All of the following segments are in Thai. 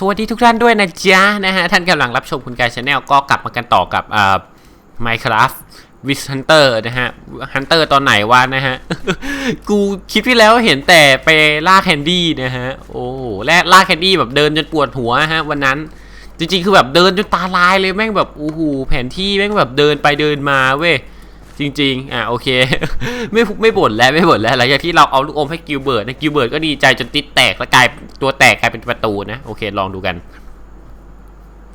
สวัสดีทุกท่านด้วยนะจ๊ะนะฮะท่านกำลังรับชมคุณกายชาแนลก็กลับมากันต่อกับอ่า Minecraft with Hunter นะฮะ Hunter ตอนไหนวะนะฮะ กูคลิปที่แล้วเห็นแต่ไปล่าแคนดี้นะฮะ โอ้และล่าแคนดี้แบบเดินจนปวดหัวฮะ วันนั้นจริงๆ คือแบบเดินจนตาลายเลยแม่งแบบโอ้โหแผนที่แม่งแบบเดินไปเดินมาเว้ย จริง ๆ อะโอเค ไม่ไม่บ่นแล้วไม่บ่นแล้วหลังจากที่เราเอาลูกอมให้กิลเบิร์ตนะกิลเบิร์ตก็ดีใจจนติดแตกแล้วกลายตัวแตกกลายเป็นประตูนะโอเคลองดูกัน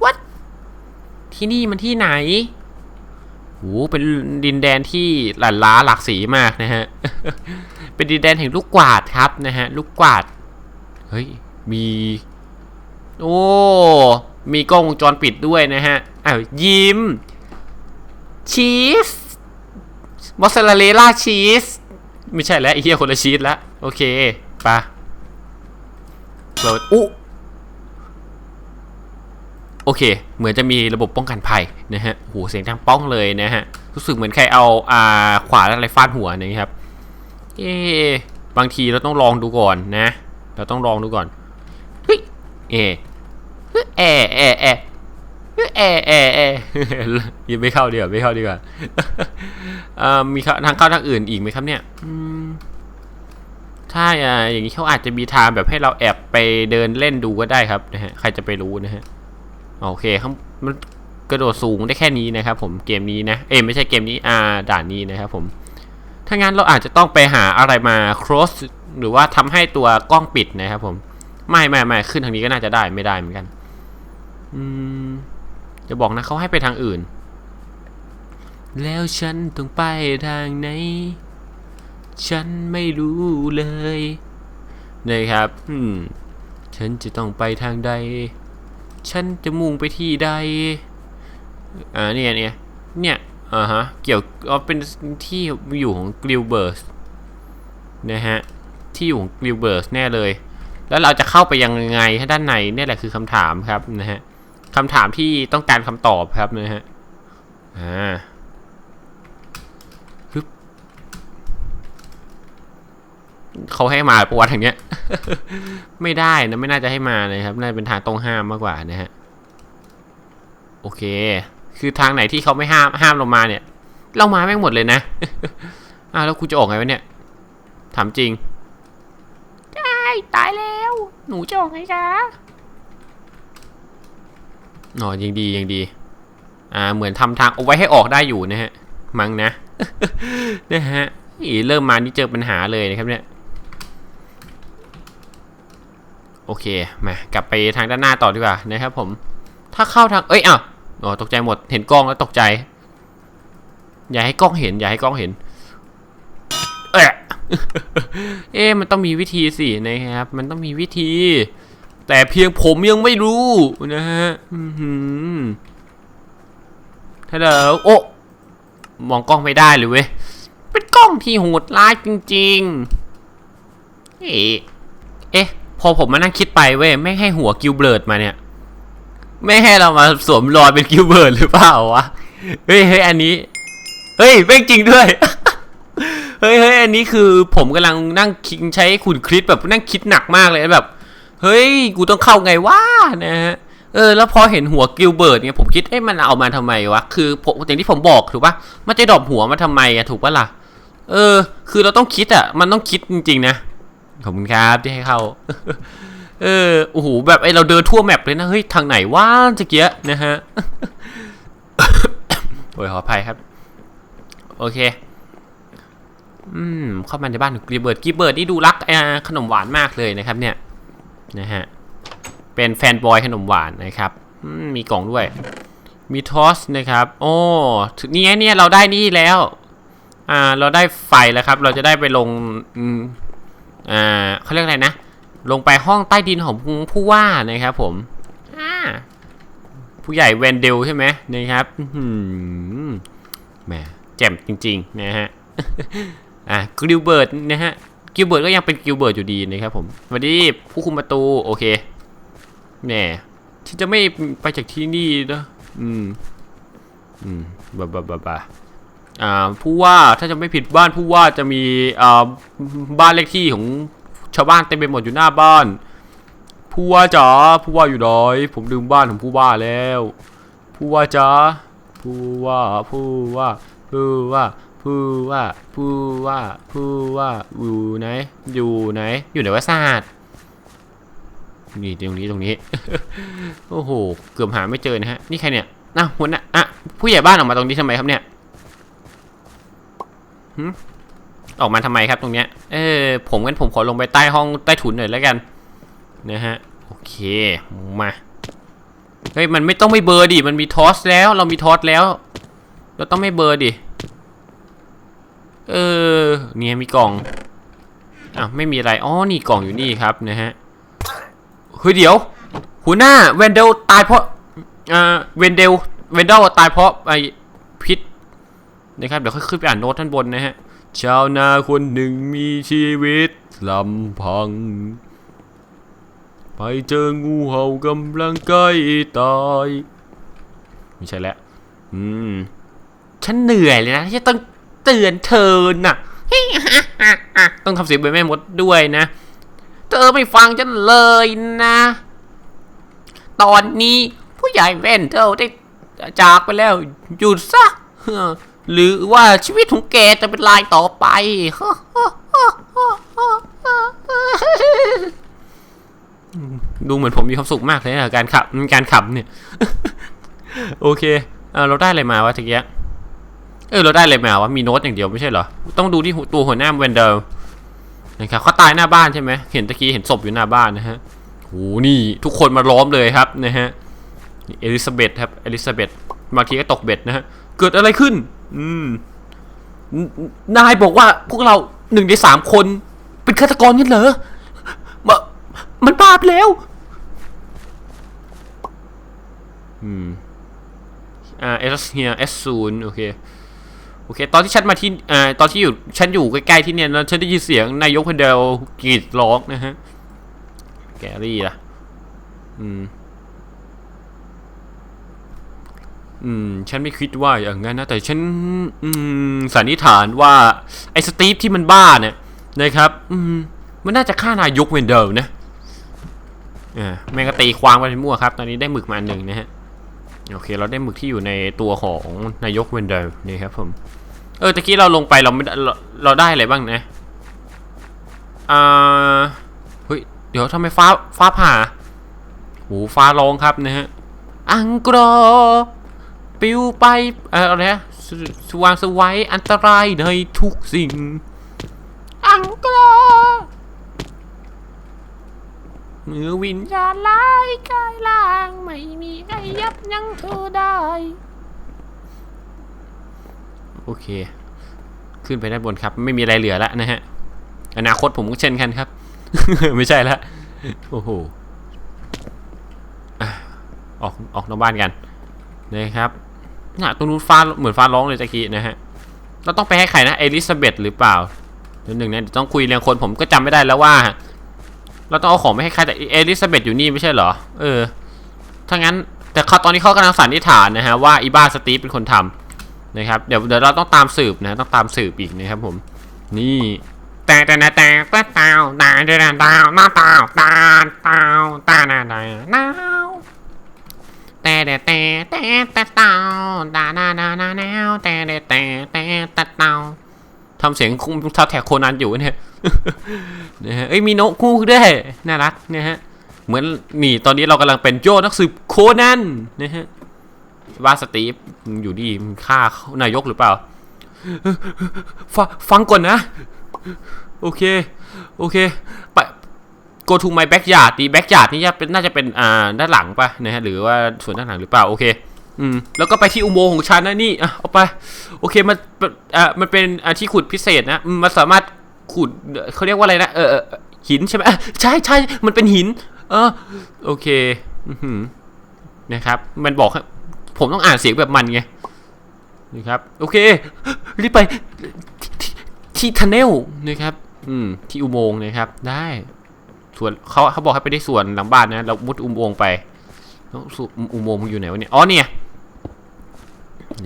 What ที่นี่มันที่ไหนโอ้เป็นดินแดนที่หลั่นล้าหลากสีมากนะฮะ เป็นดินแดนแห่งลูกกวาดครับนะฮะ ลูกกวาด เฮ้ย มี โอ้ มีกล้องวงจรปิดด้วยนะฮะอ้าวยิ้มชีส มอสซาเรลล่าชีสไม่ใช่แล้วไอ้เหี้ยคนละชีสแล้วโอเคปะเปิดอุโอเค เหมือนจะมีระบบป้องกันภัยนะฮะโหเสียงดังป้องเลยนะฮะ รู้สึกเหมือนใครเอาอ่าขวานอะไรฟาดหัวนะครับ เอ๊บางทีเราต้องลองดูก่อนนะ เราต้องลองดูก่อน เฮ้ย เอเอเอเอะเอะเอะเอะยังไม่เข้าดีกว่าไม่เข้าดีกว่าอ่อมีทางเข้าทางอื่นอีกไหมครับเนี่ยถ้าอ่าอย่างนี้เขาอาจจะมีทางแบบให้เราแอบไปเดินเล่นดูก็ได้ครับนะฮะใครจะไปรู้นะฮะโอเคครับมันกระโดดสูงได้แค่นี้นะครับ ผมเกมนี้นะเอ้ไม่ใช่เกมนี้อ่าด่านนี้นะครับ ผมถ้างั้นเราอาจจะต้องไปหาอะไรมา cross หรือว่าทำให้ตัวกล้องปิดนะครับ ผม ไม่ไม่ไม่ขึ้นทางนี้ก็น่าจะได้ไม่ได้เหมือนกัน อืม จะบอกนะเขาให้ไปทางอื่น แล้วฉันต้องไปทางไหน ฉันไม่รู้เลยนะครับอืมฉันจะต้องไปทางใด ฉันจะมุ่งไปที่ใด อ่าเนี่ยเนี่ยเนี่ยอ่าฮะ เกี่ยวอ๋อเป็นที่อยู่ของกริลเบิร์สนะฮะ ที่อยู่ของกริลเบิร์สแน่เลย แล้วเราจะเข้าไปยังไงให้ด้านในนี่แหละคือคำถามครับนะฮะ คำถามที่ต้องการคำตอบครับนะฮะ อ่าเขาให้มาประวัติทางเนี้ย ไม่ได้นะ ไม่น่าจะให้มานะครับ น่าจะเป็นทางต้องห้ามมากกว่านะฮะ โอเค คือทางไหนที่เขาไม่ห้ามห้ามเรามาเนี่ย เรามาแม่งหมดเลยนะ อ้าวแล้วกูจะออกไงวะเนี่ย ถามจริง ใช่ ตายแล้ว หนูจะออกไงคะ อ๋อยังดียังดี อ่า เหมือนทำทางเอาไว้ให้ออกได้อยู่นะฮะ มั้งนะ นะฮะอีเริ่มมานี่เจอปัญหาเลยนะครับเนี่ย โอเค มากลับไปทางด้านหน้าต่อดีกว่านะครับผม ถ้าเข้าทาง เอ้ยอ้าวอ๋อตกใจหมด เห็นกล้องแล้วตกใจ อย่าให้กล้องเห็น อย่าให้กล้องเห็น เอ๊ะ เอ๊ะมันต้องมีวิธีสินะครับ มันต้องมีวิธี แต่เพียงผมยังไม่รู้นะฮะถ้าเดอโอ้มองกล้องไม่ได้เลยเว้ย เป็นกล้องที่โหดร้ายจริงๆ เอ๊ะเอ๊ะ พอผมมานั่งคิดไปเว้ย ไม่ให้หัวกิลเบิร์ดมาเนี่ย ไม่ให้เรามาสวมรอยเป็นกิลเบิร์ดหรือเปล่าวะ เฮ้ยเฮ้ยอันนี้ เฮ้ยไม่งจริงด้วยเฮ้ยเฮ้ยอันนี้คือผมกำลังนั่งคิดใช้ขุนคลิปแบบนั่งคิดหนักมากเลยแบบ เฮ้ย กูต้องเข้าไงวะนะฮะเออแล้วพอเห็นหัวกิลเบิร์ดเนี่ยผมคิดเอ้ยมันเอามาทำไมวะคือผมอย่างที่ผมบอกถูกปะมันจะดรอปหัวมาทำไมอะถูกปะล่ะ เออ คือเราต้องคิดอะมันต้องคิดจริงๆนะขอบคุณครับที่ให้เข้า เออโอ้โหแบบไอเราเดินทั่วแมปเลยนะเฮ้ยทางไหนว่าจะเกี้ยนะฮะโอ้ยขออภัยครับ โอเค อืมเข้ามาในบ้านกรีเบิร์ดกรีเบิร์ดนี่ดูรักอ่าขนมหวานมากเลยนะครับเนี่ย นะฮะ เป็นแฟนบอยขนมหวานนะครับมีกล่องด้วย มีทอสนะครับ โอ้นี่ไงเนี่ยเราได้นี่แล้ว อ่า เราได้ไฟแล้วครับ เราจะได้ไปลง อ่าเขาเรียกอะไรนะ ลงไปห้องใต้ดินของผู้ว่านะครับผม อ่า ผู้ใหญ่แวนเดลใช่ไหมนะครับแหมแจ่มจริง ๆ นะฮะ อะกิลเบิร์ดนะฮะ กิลเบิร์ดก็ยังเป็นกิลเบิร์ดอยู่ดีนะครับผมสวัสดีผู้คุมประตูโอเคแน่ฉันจะไม่ไปจากที่นี่นะอืมอืมบาบาบาบาอ่าผู้ว่าถ้าจะไม่ผิดบ้านผู้ว่าจะมีอ่าบ้านเลขที่ของชาวบ้านเต็มไปหมดอยู่หน้าบ้าน ผู้ว่าจ๋าผู้ว่าอยู่ไหนผมลืมบ้านของผู้ว่าแล้ว ผู้ว่าจ๋าผู้ว่าผู้ว่าผู้ว่า ผู้ว่าผู้ว่าผู้ว่าอยู่ไหนอยู่ไหน อยู่ไหนวะศาสตร์นี่ตรงนี้ตรงนี้ โอ้โห เกือบหาไม่เจอนะฮะ นี่ใครเนี่ยน่ะหัวหน้าอะผู้ใหญ่บ้านออกมาตรงนี้ทำไมครับเนี่ยหึออกมาทำไมครับตรงเนี้ย เออผมงั้นผมขอลงไปใต้ห้องใต้ถุนหน่อยแล้วกันนะฮะ โอเค มา เฮ้ย มันไม่ต้องไม่เบอร์ดิ มันมีทอสแล้ว เรามีทอสแล้ว เราต้องไม่เบอร์ดิ เออเนี่ยมีกล่องอะไม่มีอะไรอ๋อนี่กล่องอยู่นี่ครับนะฮะเฮ้ยเดี๋ยว หัวหน้าเวนเดลตายเพราะอ่าเวนเดลเวนเดลตายเพราะไอพิษนะครับเดี๋ยวค่อยขึ้นไปอ่านโน้ตท่านบนนะฮะชาวนาคนหนึ่งมีชีวิตลำพัง ไปเจองูเห่ากำลังใกล้ตายไม่ใช่แล้ว อืม ฉันเหนื่อยเลยนะที่ต้อง เตือนเธอน่ะ ต้องทำเสียงเป็นแม่มดด้วยนะ เธอไม่ฟังฉันเลยนะ ตอนนี้ผู้ใหญ่แว่นเธอได้จากไปแล้ว หยุดซะ หรือว่าชีวิตของแกจะเป็นลายต่อไป ดูเหมือนผมมีความสุขมากเลยนะการขับการขับเนี่ย โอเคเออเราได้อะไรมาวะตะเกีย เออเราได้อะไรมาวะมีโน้ตอย่างเดียวไม่ใช่เหรอ ต้องดูที่ตัวหัวหน้าเวนเดลนะครับเขาตายหน้าบ้านใช่ไหมเห็นตะกี้เห็นศพอยู่หน้าบ้านนะฮะโหนี่ทุกคนมาล้อมเลยครับนะฮะเอลิซาเบธครับเอลิซาเบธบางทีก็ตกเบ็ดนะฮะเกิดอะไรขึ้น อืมนายบอกว่าพวกเราหนึ่งในสามคน เป็นฆาตกรนี่เหรอมามันบาปแล้ว อืมอ่า S เฮีย S ศูนย์โอเค อเค ตอนที่ฉันมาที่อ่าตอนที่อยู่ฉันอยู่ใกล้ๆที่เนี่ยแล้วฉันได้ยินเสียงนายกคนเดียวกรีดร้องนะฮะ แกรี่ล่ะ อืม อืม ฉันไม่คิดว่าอย่างนั้นนะ แต่ฉัน อืม สันนิษฐานว่าไอ้สตีฟที่มันบ้าเนี่ยนะครับ อืม มันน่าจะฆ่านายกเวนเดลนะอ่าแม่งก็ตีควางไปมั่วครับ ตอนนี้ได้หมึกมาอันหนึ่งนะฮะโอเค เราได้หมึกที่อยู่ในตัวของนายกเวนเดลนี่ครับผม เออตะกี้เราลงไปเราไม่ได้เราเราได้อะไรบ้างนะอ่าเฮ้ยเดี๋ยวทำไมฟ้าฟ้าผ่าโหฟ้าร้องครับนะฮะอังกรปิวไปเอออะไรนะสว่างสวัยอันตรายในทุกสิ่ง อังกรเมื่อวิญญาณร้ายกายล่าง ไม่มีใครยับยั้งเธอได้ โอเค ขึ้นไปด้านบนครับ ไม่มีอะไรเหลือแล้วนะฮะ อนาคตผมก็เช่นกันครับ ไม่ใช่แล้วโอ้โหออกออกนอกบ้านกันนะครับน่ะตรงนู้นฟ้าเหมือนฟ้าร้องเลยตะกี้นะฮะเราต้องไปให้ใครนะเอลิซาเบธหรือเปล่าเดี๋ยวหนึ่งนะเดี๋ยวต้องคุยเรื่องคนผมก็จำไม่ได้แล้วว่า เราต้องเอาของไปให้ใครแต่เอลิซาเบธอยู่นี่ไม่ใช่เหรอ เออถ้างั้นแต่เขาตอนนี้เขากำลังสันนิษฐานนะฮะว่าอีบ้าสตีฟเป็นคนทำ นะครับเดี๋ยวเดี๋ยวเราต้องตามสืบนะต้องตามสืบอีกนะครับผม นี่แต่แต่แต่แต่แต่ตาวตาแต่ตาวหน้าตาวตาตาวตาหน้าตาหน้าแต่แต่แต่แต่แต่ตาวตาหน้าหน้าหน้าแนวแต่แต่แต่แต่แต่ตาวทำเสียงคุ้มทับแท็กโคนันอยู่เนี่ยนะฮะเอ้ยมีโนกคู่ด้วยน่ารักนะฮะเหมือนนี่ตอนนี้เรากำลังเป็นโจนักสืบโคนันนะฮะ ว่าสตีฟอยู่ดีฆ่านายกหรือเปล่าฟฟังก่อนนะ โอเค โอเค ไป go to my backyard ดี backyard นี่จะเป็นน่าจะเป็นอ่าด้านหลังปะนะฮะหรือว่าส่วนด้านหลังหรือเปล่าโอเคอืมแล้วก็ไปที่อุโมงค์ของฉันนะนี่อะเอาไป โอเคมันอ่ามันเป็นอ่าที่ขุดพิเศษนะมันสามารถขุดเขาเรียกว่าอะไรนะเออหินใช่ไหมใช่ใช่มันเป็นหิน เออ โอเคอือหือนะครับ มันบอก ผมต้องอ่านเสียงแบบมันไงนะครับ โอเค รีบไปที่ที่ทันเนลนะครับ อืม ที่อุโมงค์นะครับ ได้ ส่วนเขาเขาบอกให้ไปได้ส่วนหลังบ้านนะ เรามุดอุโมงค์ไปแล้วส่วนอุโมงค์มันอยู่ไหนวะเนี่ย อ๋อเนี่ย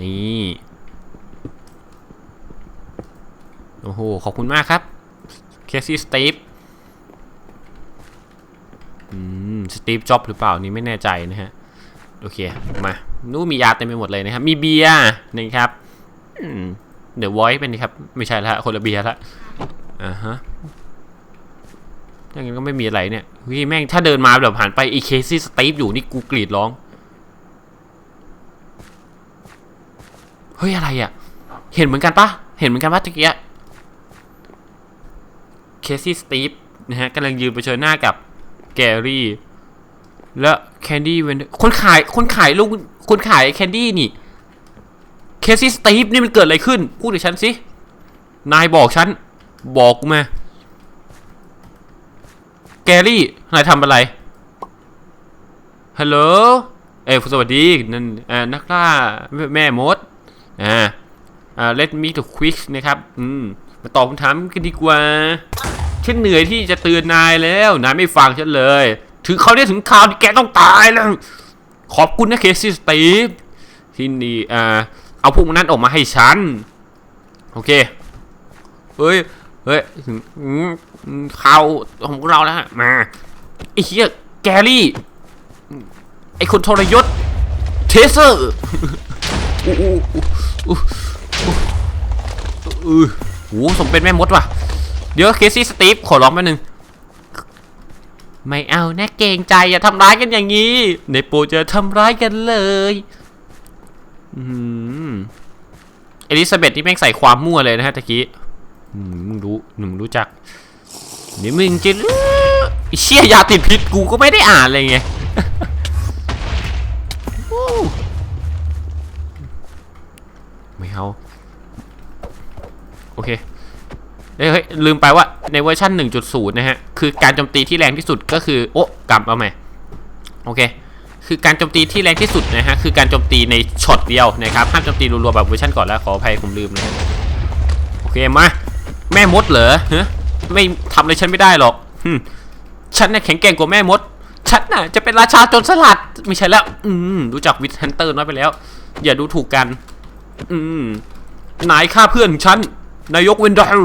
นี่ โอ้โห ขอบคุณมากครับ เคซี่สตีฟอืม สตีฟจ็อบหรือเปล่านี่ไม่แน่ใจนะฮะ โอเค มา นู้มียาเต็มไปหมดเลยนะครับ มีเบียร์นะครับเดี๋ยวไว้เป็นครับ ไม่ใช่ละคนละเบียร์ละอ่าฮะถ้างั้นก็ไม่มีอะไรเนี่ยเฮ้ยแม่งถ้าเดินมาแบบผ่านไปอีเคซี่สตีฟอยู่นี่กูกรีดร้อง เฮ้ยอะไรอะ เห็นเหมือนกันปะเห็นเหมือนกันปะตะเกียเคซี่สตีฟนะฮะกำลังยืนเผชิญหน้ากับแกรี่ และแคนดี้เวนคนขายคนขายลูก คนขายแคนดี้นี่ เคซี่สตีฟนี่มันเกิดอะไรขึ้น พูดกับฉันสิ นายบอกฉัน บอกกูมา แกรี่ นายทำอะไร ฮัลโหล เอ้สวัสดี นั่นนักล่าแม่แม่มด อ่า อ่า let me to quick นะครับ อืม มาตอบคำถามกันดีกว่าฉันเหนื่อยที่จะเตือนนายแล้ว นายไม่ฟังฉันเลย ถึงเขาได้ถึงข่าวที่แกต้องตายแล้ว ขอบคุณนะเคซี่สตีฟที่นี่อ่าเอาพวกนั้นออกมาให้ฉัน โอเค เฮ้ย เฮ้ยถึงข่าวของพวกเราแล้วฮะ มาไอ้เหี้ยแกรี่ ไอ้คนทรยศ เทเซอร์โอ้โหสมเป็นแม่มดว่ะ เดี๋ยวเคซี่สตีฟขอร้องแป๊บนึง ไม่เอานะเกรงใจอย่าทำร้ายกันอย่างนี้ ในปรจะทำร้ายกันเลยอืมเอลิซาเบธที่แม่งใส่ความมั่วเลยนะฮะตะกี้มึงรู้หนุ่มรู้จักเดี๋ยวมึงจะไอ้เชี่ยยาติดพิษกูก็ไม่ได้อ่านเลยไงไม่เอา โอเค เอ้ยเฮ้ยลืมไปว่าในเวอร์ชัน1.0 นะฮะ คือการโจมตีที่แรงที่สุดก็คือ โอ้กลับเอาใหม่โอเค คือการโจมตีที่แรงที่สุดนะฮะ คือการโจมตีในช็อตเดียวนะครับห้ามโจมตีรัวๆแบบเวอร์ชันก่อนแล้วขออภัยผมลืมนะโอเคมาแม่มดเหรอฮะไม่ทำอะไรฉันไม่ได้หรอกหึฉันน่ะแข็งแกร่งกว่าแม่มด ฉันน่ะจะเป็นราชาโจรสลัดไม่ใช่แล้ว อืมรู้จักวิทฮันเตอร์น้อยไปแล้ว อย่าดูถูกกัน อืมนายฆ่าเพื่อนฉันนายกเวนดอล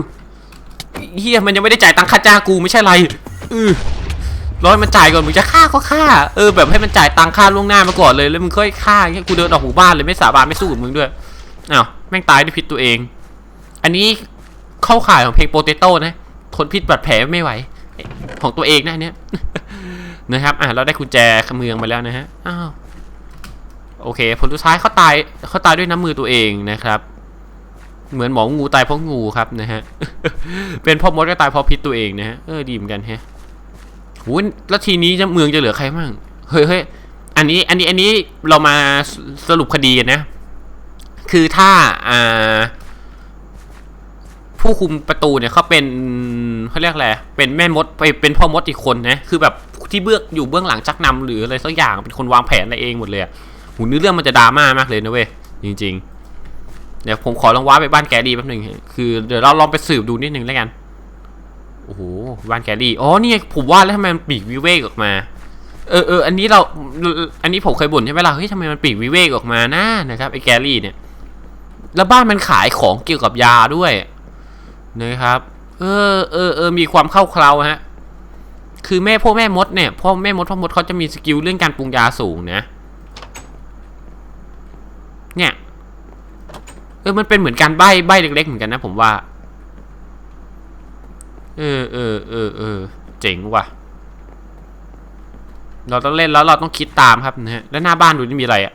เฮียมันยังไม่ได้จ่ายตังค่าจ้างกูไม่ใช่ไรเออรอให้มันจ่ายก่อนมึงจะฆ่าก็ฆ่าเออแบบให้มันจ่ายตังค่าล่วงหน้ามาก่อนเลยแล้วมึงค่อยฆ่าแค่กูเดินออกหมู่บ้านเลยไม่สาบานไม่สู้กับมึงด้วยอ้าวแม่งตายด้วยพิษตัวเอง อันนี้เข้าข่ายของเพลงโปเตโต้นะทนพิษบาดแผลไม่ไหว ของตัวเองนะเนี้ยนะครับอะเราได้กุญแจเมืองมาแล้วนะฮะอ้าวโอเคผลสุดท้ายเขาตายเขาตายด้วยน้ำมือตัวเองนะครับ เหมือนหมองูตายเพราะงูครับนะฮะ เป็นพ่อมดก็ตายเพราะพิษตัวเองนะฮะ เออดีเหมือนกันแฮะโหแล้วทีนี้จะเมืองจะเหลือใครมั่งเฮ้ยเฮ้ยอันนี้ อันนี้ อันนี้เรามาสรุปคดีกันนะ คือถ้าอ่าผู้คุมประตูเนี่ยเขาเป็นเขาเรียกอะไร เป็นแม่มดไปเป็นพ่อมดอีกคนนะ คือแบบที่เบื้องอยู่เบื้องหลังจักนำหรืออะไรสักอย่างเป็นคนวางแผนอะไรเองหมดเลยหูเนื้อเรื่องมันจะดราม่ามากเลยนะเว้ยจริง ๆ เดี๋ยวผมขอลองว้าไปบ้านแกรี่แป๊บหนึ่งคือเดี๋ยวเราลองไปสืบดูนิดนึงแล้วกัน โอ้โหบ้านแกรี่อ๋อนี่ผมว่าแล้วทำไมมันปีกวิเวกออกมา เออเอออันนี้เราอันนี้ผมเคยบ่นใช่ไหมล่ะเฮ้ยทำไมมันปีกวิเวกออกมานะนะครับไอ้แกรี่เนี่ย แล้วบ้านมันขายของเกี่ยวกับยาด้วยนะครับ เออเออเออมีความเข้าเคลาฮะคือแม่พวกแม่มดเนี่ยพ่อแม่มดพ่อมดเขาจะมีสกิลเรื่องการปรุงยาสูงนะเนี่ย เออมันเป็นเหมือนการใบ้ใบ้เล็ก ๆ เหมือนกันนะผมว่า เออเออเออเออเจ๋งว่ะ เราต้องเล่นแล้วเราต้องคิดตามครับนะฮะ แล้วหน้าบ้านดูนี่มีอะไรอะ่ะ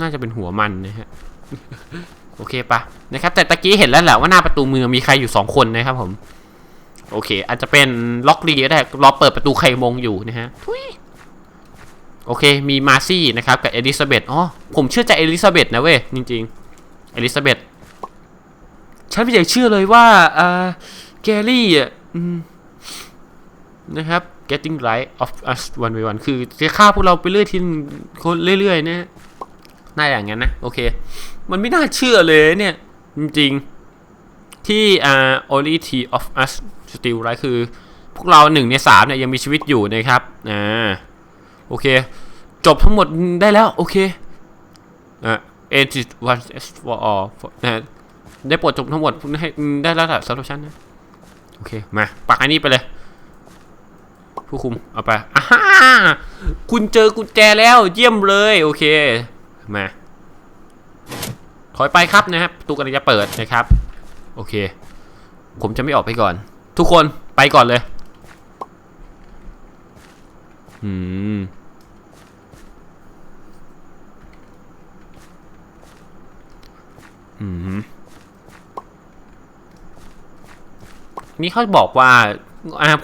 น่าจะเป็นหัวมันนะฮะ โอเคปะนะครับ แต่ตะกี้เห็นแล้วแหละว่าหน้าประตูเมืองมีใครอยู่สองคนนะครับผม โอเค อาจจะเป็นล็อกลีก็ได้รอเปิดประตูใครมงอยู่นะฮะทุย โอเค มีมาซี่นะครับ กับเอลิซาเบธอ๋อ ผมเชื่อใจเอลิซาเบธนะเว้ย จริงๆ เอลิซาเบธฉันไม่อยากเชื่อเลยว่าเอ่าแกรี่อะนะครับ getting right of us one by one คือจะฆ่าพวกเราไปเรื่อยทีคนเรื่อยๆนะน่าอย่างนั้นนะ โอเค มันไม่น่าเชื่อเลยเนี่ย จริงๆ ที่อ่า only t of us still right คือ พวกเราหนึ่งในสามเนี่ยยังมีชีวิตอยู่นะครับ อ่า โอเค จบทั้งหมดได้แล้ว โอเคอ่า eight one s for all นะได้ปรดจบทั้งหมดให้ได้แล้วแหละสำหรับฉันนะ โอเค มา ปักอันนี้ไปเลย ผู้คุม เอาไปอ่าฮ่าคุณเจอกุญแจแล้ว เยี่ยมเลย โอเค มา ถอยไปครับนะครับประตูกำลังจะเปิดนะครับ โอเค ผมจะไม่ออกไปก่อน ทุกคนไปก่อนเลย อืม อืม นี่เขาบอกว่า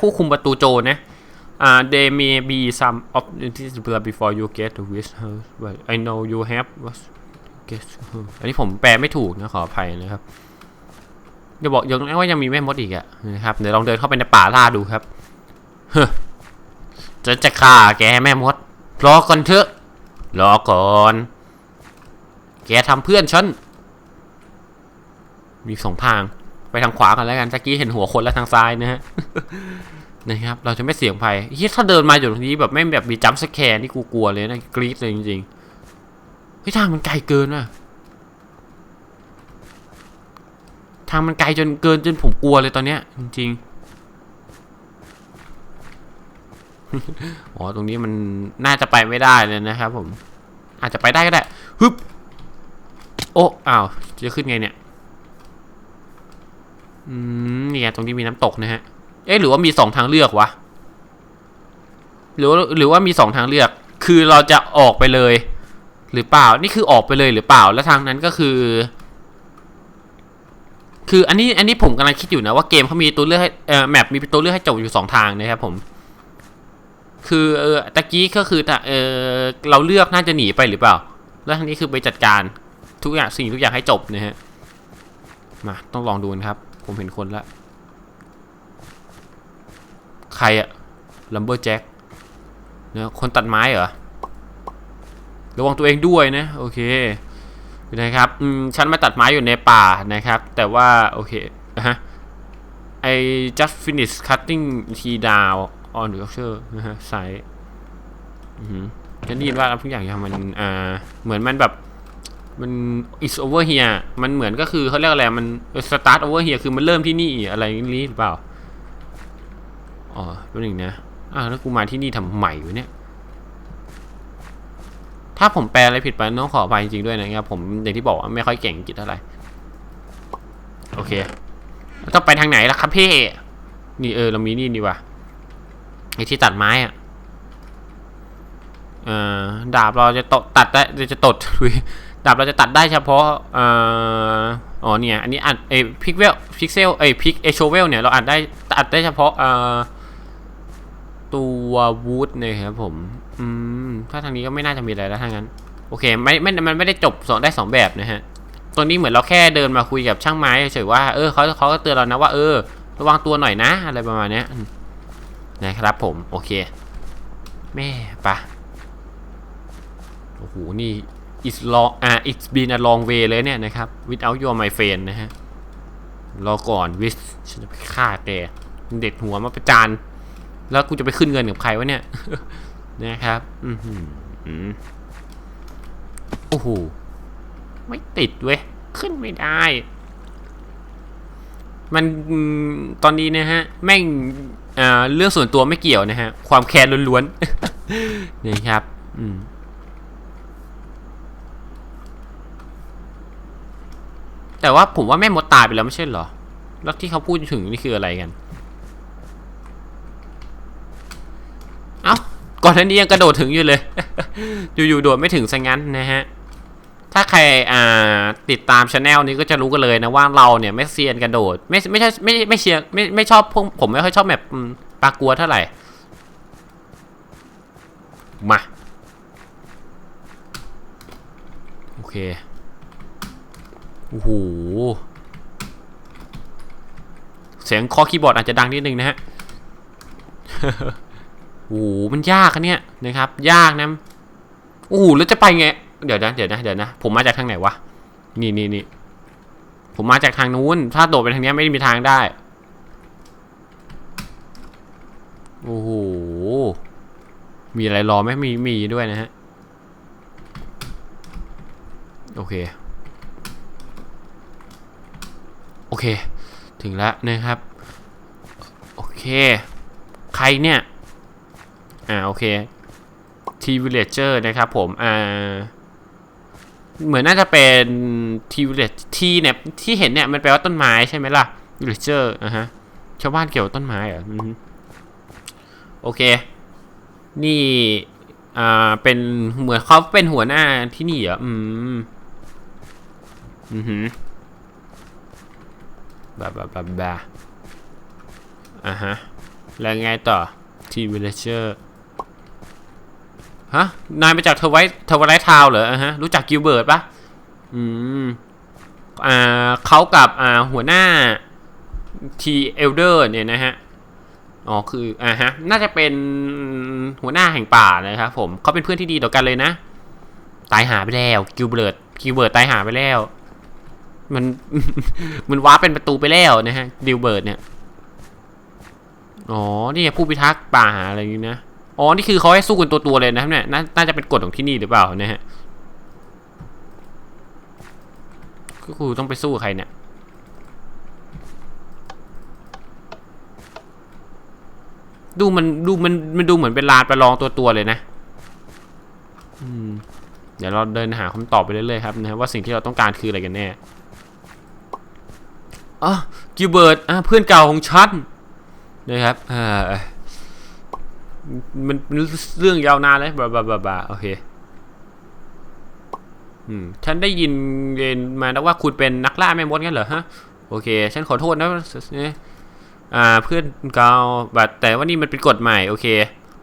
ผู้คุมประตูโจนะอ่า there may be some opportunities before you get to this house but I know you have was guess อันนี้ผมแปลไม่ถูกนะขออภัยนะครับจะบอกยังว่ายังมีแม่มดอีกอะนะครับเดี๋ยวลองเดินเข้าไปในป่าล่าดูครับเฮ้จะจะฆ่าแกแม่มดรอก่อนเถอะรอก่อน แกทำเพื่อนฉัน มีสองทาง ไปทางขวากันแล้วกันตะกี้เห็นหัวคนแล้วทางซ้ายนะฮะนะครับ เราจะไม่เสี่ยงภัยเฮ้ยถ้าเดินมาอยู่ตรงนี้แบบไม่แบบมีจัมป์สแคร์นี่กูกลัวเลยนะกรี๊ดเลยจริงๆเฮ้ยทางมันไกลเกินว่ะทางมันไกลจนเกินจนผมกลัวเลยตอนเนี้ย จริงๆอ๋อตรงนี้มันน่าจะไปไม่ได้เลยนะครับผม อาจจะไปได้ก็ได้ฮึบโอ้อ้าวจะขึ้นไงเนี่ย อืมเนี่ยตรงนี้มีน้ำตกนะฮะ เอ๊ะหรือว่ามีสองทางเลือกวะ หรือว่าหรือว่ามีสองทางเลือก คือเราจะออกไปเลย หรือเปล่า นี่คือออกไปเลยหรือเปล่า แล้วทางนั้นก็คือ คืออันนี้อันนี้ผมกำลังคิดอยู่นะว่าเกมเขามีตัวเลือกให้เอ่อแมปมีตัวเลือกให้จบอยู่สองทางนะครับผม คือเออตะกี้ก็คือแต่เออเราเลือกน่าจะหนีไปหรือเปล่า แล้วทางนี้คือไปจัดการทุกอย่างสิ่งทุกอย่างให้จบนะฮะ มาต้องลองดูนะครับ ผมเห็นคนละ ใครอะลัมเบอร์แจ็คเนี่ยคนตัดไม้เหรอ ระวังตัวเองด้วยนะ โอเคนะครับฉันมาตัดไม้อยู่ในป่านะครับ แต่ว่า โอเคนะฮะ I just finished cutting tree down on the orchard นะฮะ side ฉันได้ยินว่าทุกอย่างยังมัน อ่า เหมือนมันแบบ มัน is over here มันเหมือนก็คือเขาเรียกอะไร มัน start over here คือมันเริ่มที่นี่อะไรนี้หรือเปล่า อ๋อแป๊บนึงนะ อ้าวแล้วกูมาที่นี่ทำใหม่วะเนี่ย ถ้าผมแปลอะไรผิดไปต้องขออภัยจริงๆด้วยนะครับ ผมอย่างที่บอกว่าไม่ค่อยเก่งอังกฤษเท่าไหร่ โอเคต้องไปทางไหนล่ะครับพี่ นี่เออเรามีนี่ดีว่ะไอที่ตัดไม้อะเอ่อดาบเราจะตตัดได้จะตด ดาบเราจะตัดได้เฉพาะเอ่ออ๋อเนี่ยอันนี้อัดเอพิกเวลพิกเซลเอพิกเอโชเวลเนี่ยเราอัดได้ตัดได้เฉพาะเอ่อตัววูดเนะครับผมอืมถ้าทางนี้ก็ไม่น่าจะมีอะไรแล้วทางนั้นโอเคไม่ไม่มันไม่ได้จบสองได้สองแบบนะฮะตรงนี้เหมือนเราแค่เดินมาคุยกับช่างไม้เฉยว่าเออเขาเขาก็เตือนเรานะว่าเออ ระวังตัวหน่อยนะ อะไรประมาณเนี้ยนะครับผมโอเคแม่ปะโอ้โหนี่ it's long อ่า it's been a long way เลยเนี่ยนะครับ without your my friend นะฮะ รอก่อนวิสฉันจะไปฆ่าแกเด็ดหัวมาประจาน แล้วกูจะไปขึ้นเงินกับใครวะเนี่ย นะครับ อือหืออืมโอ้โห ไม่ติดเว้ย ขึ้นไม่ได้ มันตอนนี้นะฮะ แม่งอ่าเรื่องส่วนตัวไม่เกี่ยวนะฮะ ความแค้นล้วนๆนี่ครับ อืม แต่ว่าผมว่าแม่มดตายไปแล้วไม่ใช่เหรอ แล้วที่เขาพูดถึงนี่คืออะไรกัน เอ้า ก่อนหน้านี้ยังกระโดดถึงอยู่เลย อยู่ๆโดดไม่ถึงซะงั้นนะฮะ ถ้าใครอ่าติดตามช anel นี้ก็จะรู้กันเลยนะว่าเราเนี่ยไม่เซียนกระโดด ไม่ไม่ใช่ไม่ไม่เชียร์ไม่ไม่ชอบพวกผมไม่ค่อยชอบแบบปลากัวเท่าไหร่ มา โอเค อ้โหเสียงคอคีย์บอร์ดอาจจะดังนิดนึงนะฮะโอ้โหมันยากอะเนี่ยนะครับ ยากนะโอ้โหแล้วจะไปไง เดี๋ยวนะเดี๋ยวนะเดี๋ยวนะ ผมมาจากทางไหนวะ นี่นี่นี่ผมมาจากทางนู้น ถ้าโดดไปทางนี้ไม่มีทางได้ โอ้โห มีอะไรรอไหมมีมีด้วยนะฮะ โอเค โอเค ถึงแล้วนะครับ โอเค ใครเนี่ย อ่า โอเค T villager นะครับผม อ่า เหมือนน่าจะเป็น T village T เนี่ยที่เห็นเนี่ยมันแปลว่าต้นไม้ใช่ไหมล่ะ villager อะฮะ ชาวบ้านเกี่ยวต้นไม้เหรอโอเค นี่ อ่า เป็นเหมือนเขาเป็นหัวหน้าที่นี่เหรอ อืม อือหือ แบบแบบแบบแบบอะฮะ แล้วไงต่อ T villager ฮะ นายมาจากเทวไวเทวไลทาวเหรออะฮะ รู้จักกิลเบิร์ตปะอืม อ่าเขากับอ่าหัวหน้า T elder เนี่ยนะฮะ อ๋อคืออ่าฮะ น่าจะเป็นหัวหน้าแห่งป่านะครับผมเขาเป็นเพื่อนที่ดีต่อกันเลยนะ ตายหาไปแล้วกิลเบิร์ตกิลเบิร์ตตายหาไปแล้ว มันมันว้าเป็นประตูไปแล้วนะฮะดิลเบิร์ตเนี่ยอ๋อนี่ไงผู้พิทักษ์ป่าอะไรอย่างนี้นะอ๋อนี่คือเขาให้สู้กันตัวตัวเลยนะครับเนี่ยน่าจะเป็นกฎของที่นี่หรือเปล่านะฮะก็คือต้องไปสู้กับใครเนี่ยดูมันดูมันมันดูเหมือนเป็นลานประลองตัวตัวเลยนะอืมเดี๋ยวเราเดินหาคำตอบไปเรื่อยๆครับนะฮะว่าสิ่งที่เราต้องการคืออะไรกันแน่ อ๋อกิเบิร์ตอะเพื่อนเก่าของฉันนะครับอ่ามันเรื่องยาวนานเลยบาบาบาบาโอเคอืมฉันได้ยินเรียนมานะว่าคุณเป็นนักล่าแม่มดงั้นเหรอฮะโอเค ฉันขอโทษนะอ่าเพื่อนเก่าบัดแต่ว่านี่มันเป็นกฎใหม่โอเค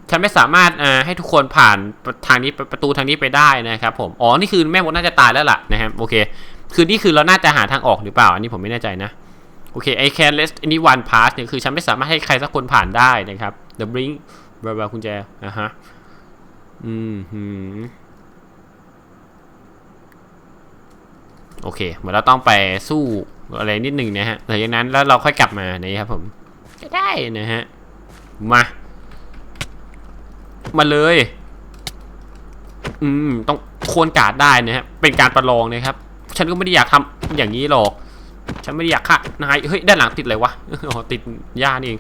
ฉันไม่สามารถอ่าให้ทุกคนผ่านทางนี้ประตูทางนี้ไปได้นะครับผมอ๋อนี่คือแม่มดน่าจะตายแล้วล่ะนะครับโอเค คือนี่คือเราน่าจะหาทางออกหรือเปล่า อันนี้ผมไม่แน่ใจนะ โอเค I can let anyone pass เนี่ย คือฉันไม่สามารถให้ใครสักคนผ่านได้นะครับ the brink บาบาคุณแจอะฮะ อืมหืมโอเค เหมือนเราต้องไปสู้อะไรนิดหนึ่งนะฮะหลังจากนั้นแล้วเราค่อยกลับมานะครับผมจะได้นะฮะ มา มาเลย อืม ต้องโคนกาดได้นะฮะ เป็นการประลองนะครับ ฉันก็ไม่ได้อยากทำอย่างนี้หรอก ฉันไม่ได้อยากฆ่านายเฮ้ยด้านหลังติดอะไรวะอ๋อติดหญ้านี่เอง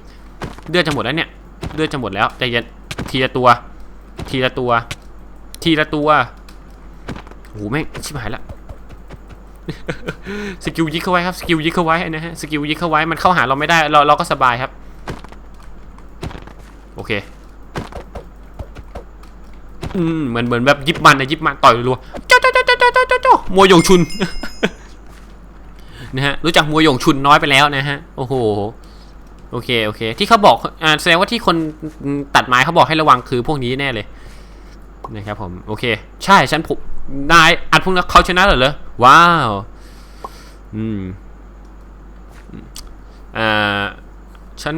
เลือดจะหมดแล้วเนี่ยเลือดจะหมดแล้วใจเย็นทีละตัว ทีละตัว ทีละตัวโอ้โหแม่งชิบหายละสกิลยิงเข้าไว้ครับสกิลยิงเข้าไว้นะฮะสกิลยิงเข้าไว้มันเข้าหาเราไม่ได้เราเราก็สบายครับโอเคอืมเหมือนเหมือนแบบยิบมันนะยิบมันต่อยรัวเจ้าเจ้าเจ้าเจ้าเจ้าเจ้าเจ้ามัวหยงชุน นะฮะรู้จักมัวหยงชุนน้อยไปแล้วนะฮะโอ้โหโอเคโอเค ที่เขาบอกอ่าแสดงว่าที่คนตัดไม้เขาบอกให้ระวังคือพวกนี้แน่เลยนะครับผมโอเค ใช่ฉันผมนายอัดพวกนั้นเขาชนะเหรอเหรอว้าวอืมอ่าฉัน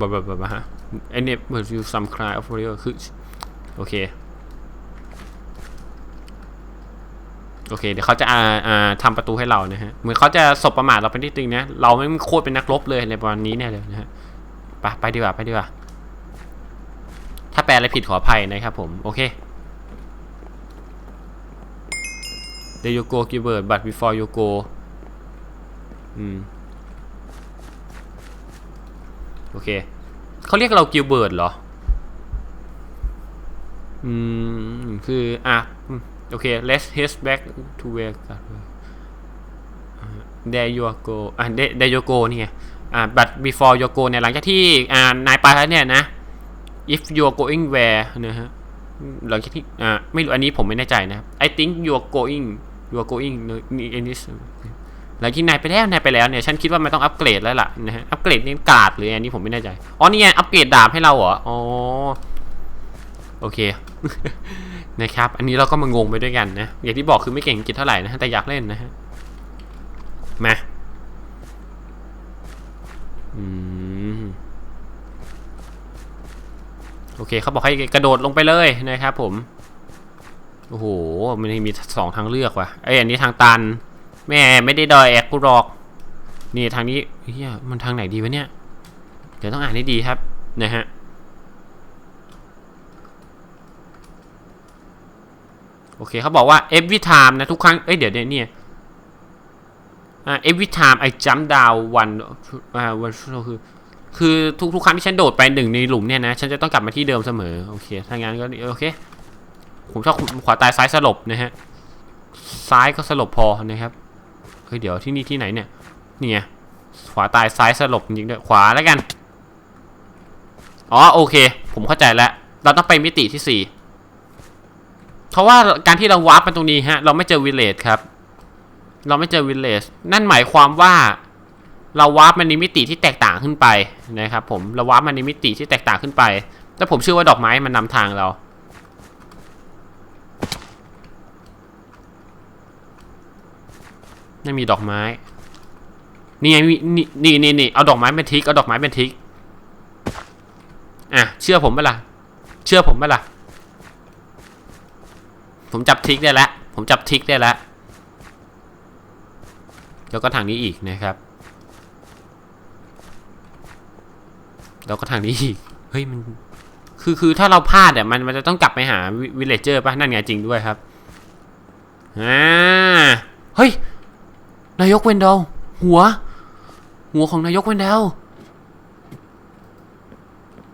บบะบะบฮะไอเนี่ยเหมือน some cry of warrior คือโอเค โอเค เดี๋ยวเขาจะอ่าอ่าทำประตูให้เรานะฮะ เหมือนเขาจะสบประมาทเราเป็นที่ตึงนะ เราไม่โคตรเป็นนักรบเลยในประมาณนี้แน่เลยนะฮะ ไปไปดีกว่าไปดีกว่า ถ้าแปลอะไรผิดขออภัยนะครับผม โอเค There you go Gilbert but before you go อืม โอเค เขาเรียกเรากิลเบิร์ดเหรอ อืม คือ อะ โอเค let's head back to where there you go อะ there there you go นี่ไงอ่า but before you go เนี่ยหลังจากที่อ่านายไปแล้วเนี่ยนะ if you're going where นะฮะหลังจากที่อ่าไม่รู้อันนี้ผมไม่แน่ใจนะ I think you're going you're going นี่ in this หลังที่นายไปแล้วนายไปแล้วเนี่ยฉันคิดว่ามันต้องอัปเกรดแล้วล่ะนะฮะอัปเกรดนี่กาดหรืออันนี้ผมไม่แน่ใจอ๋อนี่ไงอัปเกรดดาบให้เราเหรออ๋อโอเค นะครับ อันนี้เราก็มางงไปด้วยกันนะ อย่างที่บอกคือไม่เก่งอังกฤษเท่าไหร่นะ แต่อยากเล่นนะฮะ มาอืมโอเคเขาบอกให้กระโดดลงไปเลยนะครับผม โอ้โห มันมีสองทางเลือกว่ะไอยอันนี้ทางตัน แม่ไม่ได้ดอยแอกกูหรอก นี่ทางนี้เฮียมันทางไหนดีวะเนี่ย เดี๋ยวต้องอ่านให้ดีครับ นะฮะ โอ เคเขาบอกว่า every time นะทุกครั้ง เอ้ยเดี๋ยวเนี่ยเนี่ยอ่า every time I jump down one อ่า one คือคือทุกทุกครั้งที่ฉันโดดไปหนึ่งในหลุมเนี่ยนะ ฉันจะต้องกลับมาที่เดิมเสมอ โอเคถ้างั้นก็โอเค ผมชอบขวาตายซ้ายสลบนะฮะ ซ้ายก็สลบพอนะครับ เฮ้ยเดี๋ยวที่นี่ที่ไหนเนี่ย นี่ไง ขวาตายซ้ายสลบจริงด้วย ขวาแล้วกัน อ๋อโอเค ผมเข้าใจแล้ว เราต้องไปมิติที่สี่ เพราะว่าการที่เราวาร์ปมาตรงนี้ฮะ เราไม่เจอวิลเลจครับ เราไม่เจอวิลเลจนั่นหมายความว่า เราวาร์ปมาในมิติที่แตกต่างขึ้นไปนะครับ ผมเราวาร์ปมาในมิติที่แตกต่างขึ้นไปแต่ผมเชื่อว่าดอกไม้มันนำทางเรา ไม่มีดอกไม้ นี่ไงมีนี่นี่นี่นี่เอาดอกไม้เป็นทิก เอาดอกไม้เป็นทิก อะ เชื่อผมไหมล่ะ เชื่อผมไหมล่ะ ผมจับทิกได้แล้ว ผมจับทิกได้แล้ว แล้วก็ทางนี้อีกนะครับ แล้วก็ทางนี้อีก เฮ้ยมัน คือคือถ้าเราพลาดอะมันมันจะต้องกลับไปหาวิลเลเจอร์ป่ะ นั่นไงจริงด้วยครับ อ่า เฮ้ย นายกเวนเดลหัว หัวของนายกเวนเดล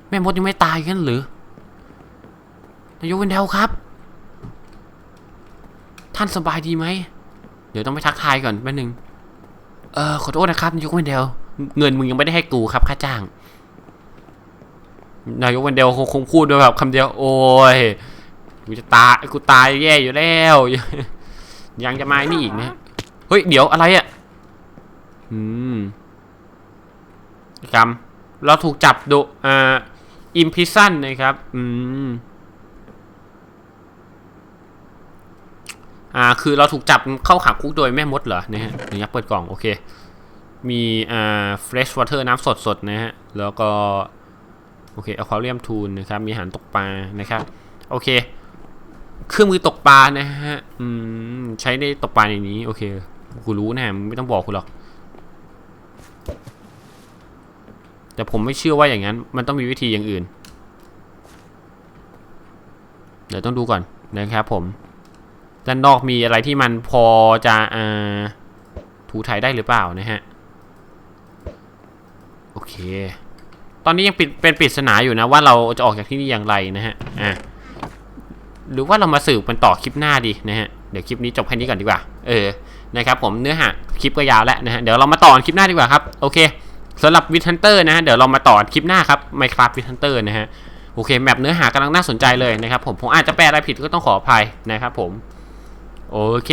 แม่มดยังไม่ตายกันหรือนายกเวนเดลครับ ท่านสบายดีไหม เดี๋ยวต้องไปทักทายก่อนแป๊บนึง เออขอโทษนะครับนายกเวนเดล เงินมึงยังไม่ได้ให้กูครับค่าจ้าง นายกเวนเดลคงคงพูดด้วยแบบคำเดียว โอ้ย กูจะตาย กูตายแย่อยู่แล้ว ยังจะมานี่อีกนะเฮ้ย เดี๋ยวอะไรอะ อืมกรรมเราถูกจับโดอ่า อิมพิซันนะครับ อืม อ่าคือเราถูกจับเข้าขังคุกโดยแม่มดเหรอนะฮะเดี๋ยวยักเปิดกล่องโอเค มีอ่า fresh water น้ำสดสดนะฮะ แล้วก็ โอเค aquarium tool นะครับ มีอาหารตกปลานะครับ โอเค เครื่องมือตกปลานะฮะ อืม ใช้ได้ตกปลาในนี้ โอเค กูรู้นะมึงไม่ต้องบอกกูหรอก แต่ผมไม่เชื่อว่าอย่างนั้น มันต้องมีวิธีอย่างอื่น เดี๋ยวต้องดูก่อนนะครับผม ด้านนอกมีอะไรที่มันพอจะอ่าถูถ่ายได้หรือเปล่านะฮะ โอเค ตอนนี้ยังปิดเป็นปริศนาอยู่นะว่าเราจะออกจากที่นี่อย่างไรนะฮะ อะ หรือว่าเรามาสืบกันต่อคลิปหน้าดีนะฮะ เดี๋ยวคลิปนี้จบแค่นี้ก่อนดีกว่า เออ นะครับผมเนื้อหาคลิปก็ยาวแล้วนะฮะ เดี๋ยวเรามาต่อคลิปหน้าดีกว่าครับ โอเคสำหรับวิทันเตอร์นะฮะ เดี๋ยวเรามาต่อคลิปหน้าครับ Minecraft วิทันเตอร์นะฮะ โอเคแมปเนื้อหากำลังน่าสนใจเลยนะครับผม ผมอาจจะแปลอะไรผิดก็ต้องขออภัยนะครับผม โอเค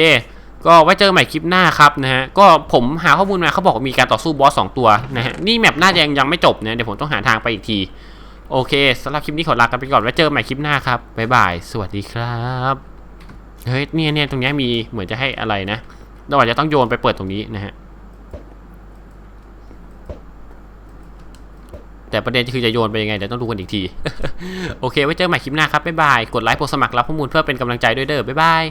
ก็ไว้เจอใหม่คลิปหน้าครับนะฮะ ก็ผมหาข้อมูลมาเขาบอกมีการต่อสู้บอสสองตัวนะฮะ นี่แมปหน่าจะยังยังไม่จบนะเดี๋ยวผมต้องหาทางไปอีกที โอเคสำหรับคลิปนี้ขอลากันไปก่อนไว้เจอใหม่คลิปหน้าครับบ๊ายบายสวัสดีครับเฮ้ยเนี่ยเนี่ยตรงนี้มีเหมือนจะให้อะไรนะเราอาจจะต้องโยนไปเปิดตรงนี้นะฮะแต่ประเด็นคือจะโยนไปยังไงเดี๋ยวต้องดูกันอีกที โอเค ไว้เจอใหม่คลิปหน้าครับ บ๊ายบาย กดไลค์โพสมัครรับข้อมูลเพื่อเป็นกำลังใจด้วยเด้อ บ๊ายบาย